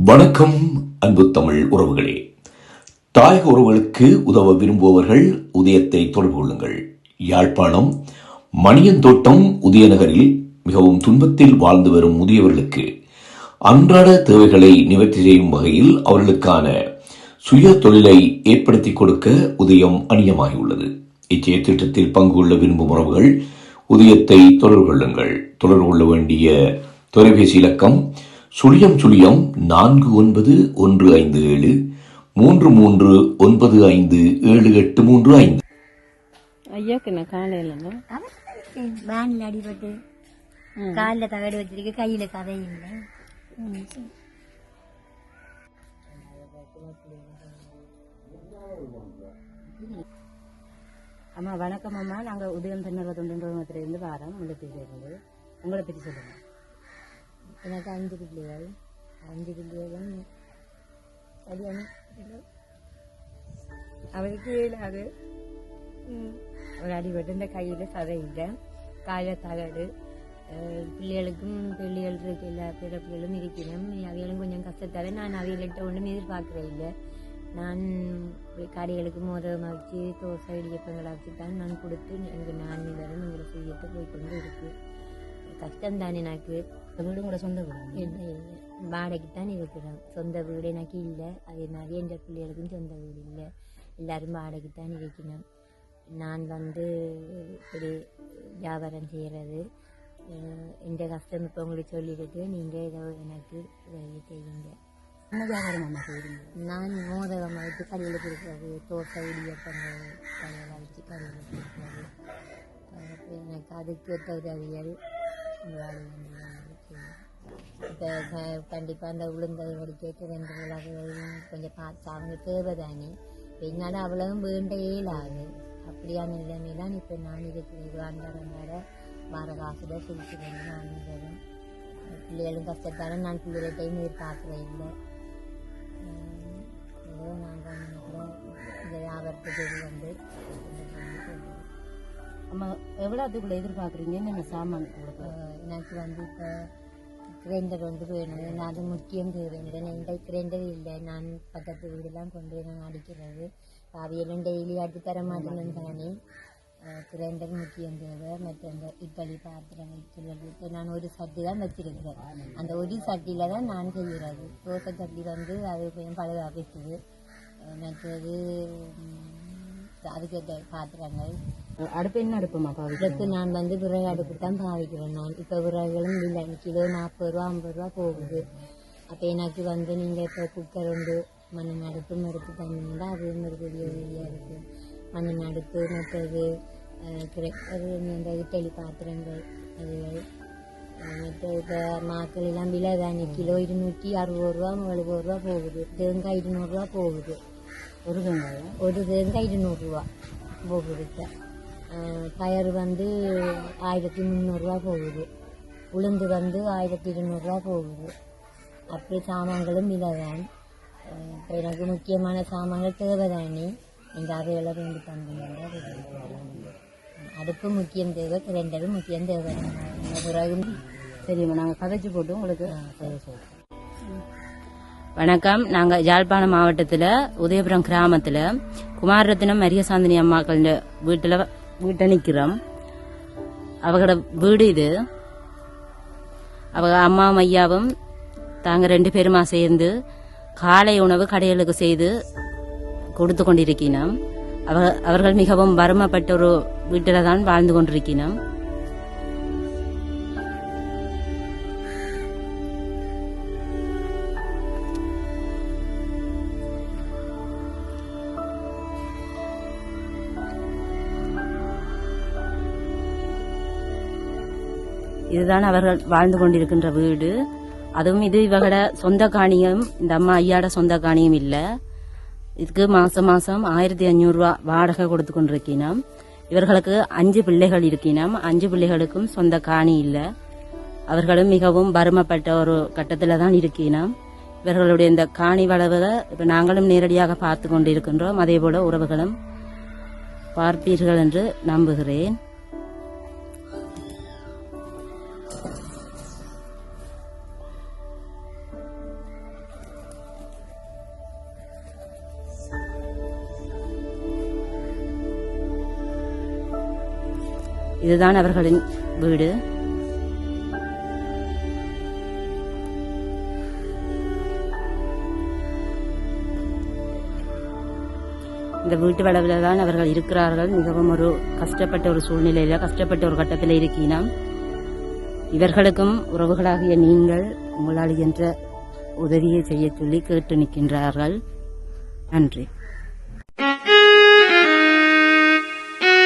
வணக்கம் அன்பு தமிழ் உறவுகளே. தாயக உறவுகளுக்கு உதவ விரும்புபவர்கள் உதயத்தை தொடர்பு கொள்ளுங்கள். யாழ்ப்பாணம் மணியந்தோட்டம் உதயநகரில் மிகவும் துன்பத்தில் வாழ்ந்து வரும் முதியவர்களுக்கு அன்றாட தேவைகளை நிவர்த்தி செய்யும் வகையில் அவர்களுக்கான சுய தொழிலை ஏற்படுத்தி கொடுக்க உதயம் அணியமாகியுள்ளது இச்செய திட்டத்தில் பங்கு கொள்ள விரும்பும் உறவுகள் உதயத்தை தொடர்பு கொள்ளுங்கள். தொடர்பு கொள்ள வேண்டிய தொலைபேசி இலக்கம் சுழியம் சுழியம். நான்கு ஒன்பது ஒன்று ஐந்து ஏழு. மூன்று மூன்று ஒன்பது ஐந்து ஏழு எட்டு மூன்று ஐந்து. ஐயாக்கு என்ன காலையில் வேன்ல அடிபட்டு. காலில் தகடு வச்சிருக்கு கையில கதை இல்லை. அம்மா வணக்கம் அம்மா. நாங்கள் உதயம் தென்னர தொண்டுன்றவத்திலிருந்து வாரோம் உங்களை பேசுகிறது உங்களை பற்றி சொல்லுங்க. எனக்கு அஞ்சு பிள்ளைகள். அஞ்சு பிள்ளைகளும் கல்யாணம் அவருக்கு இயலாது ஒரு அடிபட்டு இந்த கையில் சதை இல்லை. தகடு. பிள்ளைகளுக்கும் பிள்ளைகள் இருக்கு. எல்லா பிற பிள்ளைகளும் இருக்கணும் அவைகளும் கொஞ்சம் கஷ்டத்தால நான் அவைகளிட்ட ஒன்றும் எதிர்பார்க்கவே இல்லை. நான் கடைகளுக்கு மோதிரம் வச்சு தோசை இடியப்பங்களை வச்சு தான் நான் கொடுத்து எங்கள் நான் வரும் எங்களை செய்யட்டு போய் கொண்டு இருக்கு. கஷ்டம் தானே எனக்கு. வீடு கூட சொந்த வீடு வாடகைக்கு தான் இருக்கிறோம் சொந்த வீடு எனக்கு இல்லை. அதே மாதிரி எந்த பிள்ளைகளுக்கும் சொந்த வீடு இல்லை. எல்லாரும் வாடகைக்கு தான் இருக்கணும் நான் வந்து ஒரு வியாபாரம் செய்கிறது இந்த கஷ்டம் இப்போ உங்களுக்கு சொல்லிட்டு நீங்கள் ஏதோ எனக்கு உதவி செய்யுங்க. என்ன வியாபாரம் அம்மா நான் மோதகம் வச்சு கடையில் கொடுக்குறது தோசை இடியப்பங்கள் கடையில் வச்சு கடையில் கொடுக்குறது. எனக்கு அதுக்கேற்ற உதவிகள் உங்களால் இப்போ கண்டிப்பாக அந்த உளுந்தது வடி கேட்க வேண்டும் கொஞ்சம் பார்த்து அவங்க தேவை தானே என்னால் அவ்வளவும் வேண்ட இயலாது அப்படியான நிலைமை தான் இப்போ நான் இருக்கிறேன். அன்றாட வர வார காசுல சுழிக்கிறேன் நான் இருக்கிறேன். பிள்ளைகளும் கஷ்டத்தால நான் பிள்ளைகள்கிட்டையும் எதிர்பார்க்குறேன் இல்லை. நான் ஏதோ நாங்கள் இந்த வியாபாரத்துக்கு வந்து நம்ம எவ்வளோ அதுக்குள்ளே எதிர்பார்க்குறீங்க? என்னென்ன சாமான் கொடுக்க எனக்கு வந்து இப்போ கிரைண்டர் வந்து வேணும். நான் அது முக்கியம் தேவைங்கிறேன் என்கிட்ட கிரைண்டர் இல்லை. நான் பக்கத்து வீடெல்லாம் கொண்டு போய் நான் அடிக்கிறது. அவையெல்லாம் டெய்லி அடித்து தர மாட்டேன்னு தானே. கிரைண்டர் முக்கியம் தேவை. மற்ற அந்த இட்லி பாத்திரம் வைக்கிறது. இப்போ நான் ஒரு சட்டி தான் வச்சிருக்கிறேன். அந்த ஒரு சட்டியில் தான் நான் செய்கிறது தோசை சட்டி வந்து அது கொஞ்சம் பழுதாகிட்டுது மற்றது உம், அதுக்கேற்ற பாத்திரங்கள். அடுப்பு என்ன அடுப்புமா பாவிக்கிறோம் இதற்கு நான் வந்து விறகு அடுப்பு தான் பாவிக்கிறேன் நான். இப்போ விறகுகளும் இல்லை. கிலோ நாற்பது ரூபா ஐம்பது ரூபா போகுது. அப்போ எனக்கு வந்து நீங்கள் இப்போ குக்கர் உண்டு மண்ணின் அடுப்பும் எடுத்து தந்தீங்கன்னா அது ஒரு பெரிய உதவியாக இருக்குது மண்ணின் அடுப்பு மற்றது அது இந்த இட்டலி பாத்திரங்கள் அதுகள் மற்ற இப்போ மாக்கள் எல்லாம் விலை தானே. கிலோ இருநூற்றி அறுபது ரூபா எழுபது ரூபா போகுது. தேங்காய் இருநூறுவா போகுது. ஒரு வெங்காயம் ஒரு தேங்காய் இருநூறுவா போகுது பயறு வந்து ஆயிரத்தி முந்நூறுரூவா போகுது உளுந்து வந்து ஆயிரத்தி இருநூறுவா போகுது அப்படி சாமான்களும் விலைதான் அஹ் இப்ப எனக்கு முக்கியமான சாமான்கள் தேவைதானே இந்த அவைகளை வேண்டி தந்தீங்க அடுப்பு முக்கியம் தேவை கிரைண்டரும் முக்கியம் தேவை பிறகு சரிம்மா நாங்கள் கதைச்சு போட்டு உங்களுக்கு சரி சரி வணக்கம். நாங்க யாழ்ப்பாணம் மாவட்டத்துல உதயபுரம் கிராமத்துல குமாரரத்னம் மரியசாந்தினி அம்மாக்கள் வீட்டுல வீட்டை நிக்கிறோம் அவங்களோட வீடு இது. அவங்க அம்மாவும் ஐயாவும் தாங்க ரெண்டு பேருமா சேர்ந்து காலை உணவு கடைகளுக்கு செய்து கொடுத்து கொண்டிருக்கிறோம் அவ அவர்கள் மிகவும் வறுமப்பட்ட ஒரு வீட்டில தான் வாழ்ந்து கொண்டிருக்கிறோம் இதுதான் அவர்கள் வாழ்ந்து கொண்டிருக்கின்ற வீடு. அதுவும் இது இவகட சொந்த காணியும் இந்த அம்மா ஐயாட சொந்த காணியும் இல்லை. இதுக்கு மாசம் மாசம் ஆயிரத்தி அஞ்சூறுரூவா வாடகை கொடுத்து கொண்டிருக்கினோம். இவர்களுக்கு அஞ்சு பிள்ளைகள் இருக்கினோம். அஞ்சு பிள்ளைகளுக்கும் சொந்த காணி இல்லை. அவர்களும் மிகவும் பருமப்பட்ட ஒரு கட்டத்தில் தான் இருக்கினோம். இவர்களுடைய இந்த காணி வளவுகளை இப்போ நாங்களும் நேரடியாக பார்த்து கொண்டிருக்கின்றோம். அதே போல உறவுகளும் பார்ப்பீர்கள் என்று நம்புகிறேன். இதுதான் அவர்களின் வீடு. இந்த வீட்டு வளவில் தான் அவர்கள் இருக்கிறார்கள். மிகவும் ஒரு கஷ்டப்பட்ட ஒரு சூழ்நிலையில கஷ்டப்பட்ட ஒரு கட்டத்தில் இருக்கினோம் இவர்களுக்கும் உறவுகளாகிய நீங்கள் உங்களால் என்ற உதவியை செய்ய சொல்லி கேட்டு நிற்கின்றார்கள். நன்றி.